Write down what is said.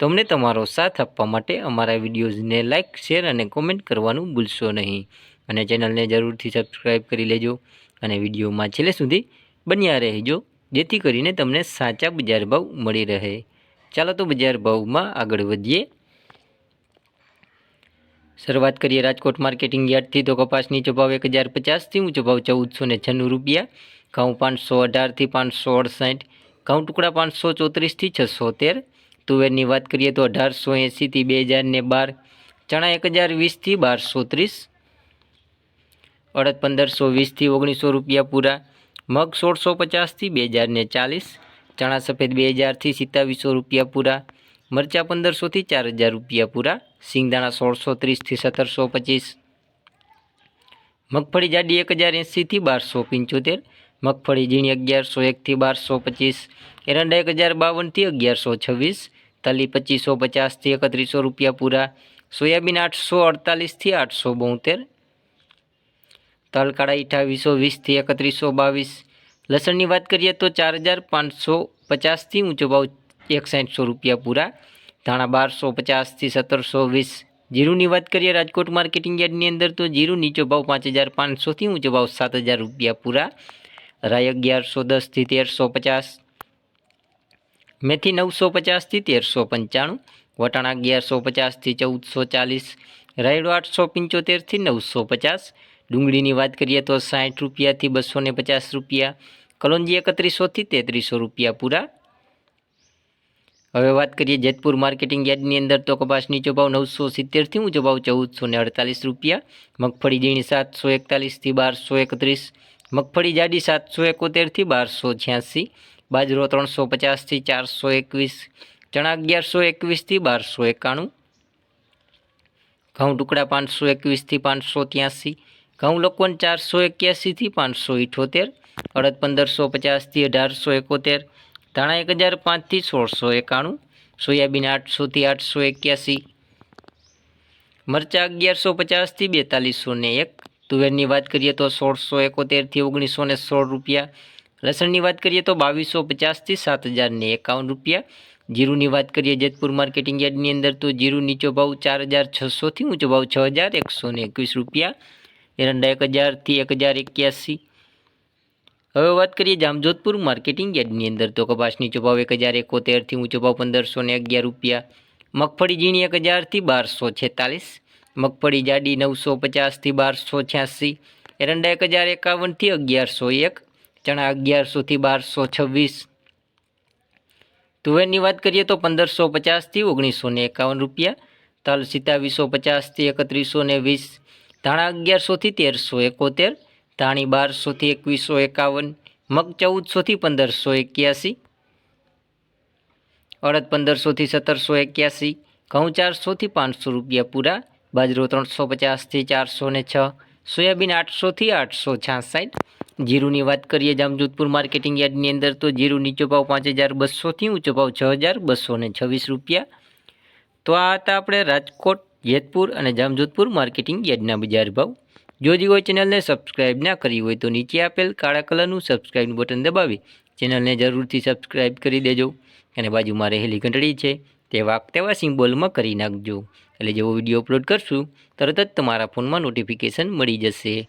તો અમને તમારો સાથ આપવા માટે અમારા વિડીયોઝને લાઇક, શેર અને કોમેન્ટ કરવાનું ભૂલશો નહીં. અને ચેનલને જરૂરથી સબસ્ક્રાઈબ કરી લેજો અને વિડીયોમાં છેલ્લે સુધી બન્યા રહેજો, જેથી કરીને તમને સાચા બજાર ભાવ મળી રહે. ચાલો તો બજાર ભાવમાં આગળ વધીએ. શરૂઆત કરીએ રાજકોટ માર્કેટિંગ યાર્ડથી. તો કપાસની ચભાવ એક હજાર પચાસથી ઊંચો ભાવ ચૌદસો ને છન્નું રૂપિયા. ઘઉં પાંચસો અઢારથી પાંચસો અડસાઠ. ઘઉં ટુકડા પાંચસો ચોત્રીસથી છસો તેર. તુવેરની વાત કરીએ તો અઢારસો એંસીથી બે હજાર ને બાર, ચણા એક હજાર વીસથી બારસો ત્રીસ, અડદ પંદરસો વીસથી ઓગણીસો રૂપિયા પૂરા, મગ સોળસો પચાસથી બે હજાર ને ચાલીસ, ચણા સફેદ બે હજારથી સિત્તાવીસો રૂપિયા પૂરા, મરચાં પંદરસોથી ચાર હજાર રૂપિયા પૂરા, સિંગદાણા સોળસો ત્રીસથી સત્તરસો પચીસ, મગફળી જાડી એક હજાર એંસીથી બારસો પંચોતેર, મગફળી ઝીણી અગિયારસો એકથી બારસો પચીસ, એરંડા એક હજાર બાવનથી અગિયારસો છવ્વીસ તલી પચીસો પચાસથી એકત્રીસો રૂપિયા પૂરા સોયાબીન આઠસો અડતાલીસથી આઠસો બોતેર તલ કાળા અઠાવીસો વીસથી એકત્રીસો બાવીસ લસણની વાત કરીએ તો ચાર હજાર પાંચસો પચાસથી ઊંચો ભાવ એકસાઠસો રૂપિયા પૂરા ધાણા બારસો પચાસથી સત્તરસો વીસ જીરુની વાત કરીએ રાજકોટ માર્કેટિંગ યાર્ડની અંદર તો જીરું નીચો ભાવ પાંચ હજાર પાંચસોથી ઊંચો ભાવ સાત હજાર રૂપિયા પૂરા। રાય અગિયારસો દસથી તેરસો પચાસ। મેથી નવસો પચાસથી તેરસો પંચાણું, વટાણા અગિયારસો પચાસથી ચૌદસો ચાલીસ, રાયડો આઠસો પંચોતેરથી નવસો પચાસ, ડુંગળીની વાત કરીએ તો સાઠ રૂપિયાથી બસો ને પચાસ રૂપિયા, કલોંજી એકત્રીસોથી તેત્રીસો રૂપિયા પૂરા. હવે વાત કરીએ જેતપુર માર્કેટિંગ યાર્ડની અંદર તો કપાસ નીચો નવસો સિત્તેરથી ઊંચો ભાવ ચૌદસો ને અડતાલીસ રૂપિયા, મગફળી ઝીણી સાતસો એકતાલીસથી બારસો એકત્રીસ, મગફળી જાડી સાતસો એકોતેરથી બારસો છ્યાસી બાજરો ત્રણસો પચાસથી ચારસો એકવીસ, ચણા અગિયારસો એકવીસથી બારસો એકાણું, ઘઉં ટુકડા પાંચસો એકવીસથી પાંચસો ત્યાંસી, ઘઉં લોકોન ચારસો એક્યાસીથી પાંચસો ઇઠોતેર, અડદ પંદરસો પચાસથી અઢારસો એકોતેર, ધાણા એક હજાર પાંચથી સોળસો એકાણું, સોયાબીન આઠસોથી આઠસો એક્યાસી, મરચાં અગિયારસો પચાસથી બેતાલીસો ને એક, તુવેરની વાત કરીએ તો સોળસો એકોતેરથી ઓગણીસો ને સોળ રૂપિયા લસણની વાત કરીએ તો બાવીસો પચાસથી સાત હજારને એકાવન રૂપિયા. જીરુની વાત કરીએ જેતપુર માર્કેટિંગ યાર્ડની અંદર તો જીરું નીચો ભાવ ચાર હજાર છસોથી ઊંચો ભાવ છ હજાર એકસોને એકવીસ રૂપિયા. એરંડા એક હજારથી એક હજાર એક્યાસી. હવે વાત કરીએ જામજોધપુર માર્કેટિંગ યાર્ડની અંદર તો કપાસ નીચો ભાવ એક હજાર એકોતેરથી ઊંચો ભાવ પંદરસો ને અગિયાર રૂપિયા. મગફળી ઝીણી એક હજારથી બારસો છેતાલીસ. મગફળી જાડી નવસો પચાસથી બારસો છ્યાસી. એરંડા એક હજાર એકાવનથી અગિયારસો એક. ચણા અગિયારસોથી બારસો છવ્વીસ. તુવેરની વાત કરીએ તો પંદરસો પચાસથી ઓગણીસો ને એકાવન રૂપિયા, તલ સિત્તાવીસો પચાસથી એકત્રીસો ને વીસ, ધાણા અગિયારસોથી તેરસો એકોતેર, ધાણી બારસોથી એકવીસો એકાવન, મગ ચૌદસોથી પંદરસો એક્યાસી, અડદ પંદરસોથી સત્તરસો એક્યાસી, ઘઉં ચારસોથી પાંચસો રૂપિયા પૂરા, બાજરો ત્રણસો પચાસથી ચારસો ને છ, સોયાબીન આઠસોથી આઠસો છાસઠ જીરુની વાત કરીએ જામજોધપુર માર્કેટિંગ યાર્ડની અંદર, તો જીરું નીચો ભાવ પાંચ હજાર બસોથી ઊંચો ભાવ છ હજાર બસો ને છવ્વીસ રૂપિયા. તો આ હતા આપણે રાજકોટ, જેતપુર અને જામજોધપુર માર્કેટિંગ યાર્ડના બજાર ભાવ. જોજી હોય ચેનલને સબસ્ક્રાઇબ ના કરી હોય, તો નીચે આપેલ કાળા કલરનું સબસ્ક્રાઇબ બટન દબાવી ચેનલને જરૂરથી સબસ્ક્રાઇબ કરી દેજો. અને બાજુમાં રહેલી ઘંટડી છે, તે વાક તેવા સિમ્બોલમાં કરી નાખજો. એટલે જેવો વીડિયો અપલોડ કરશું, તરત જ તમારા ફોનમાં નોટિફિકેશન મળી જશે.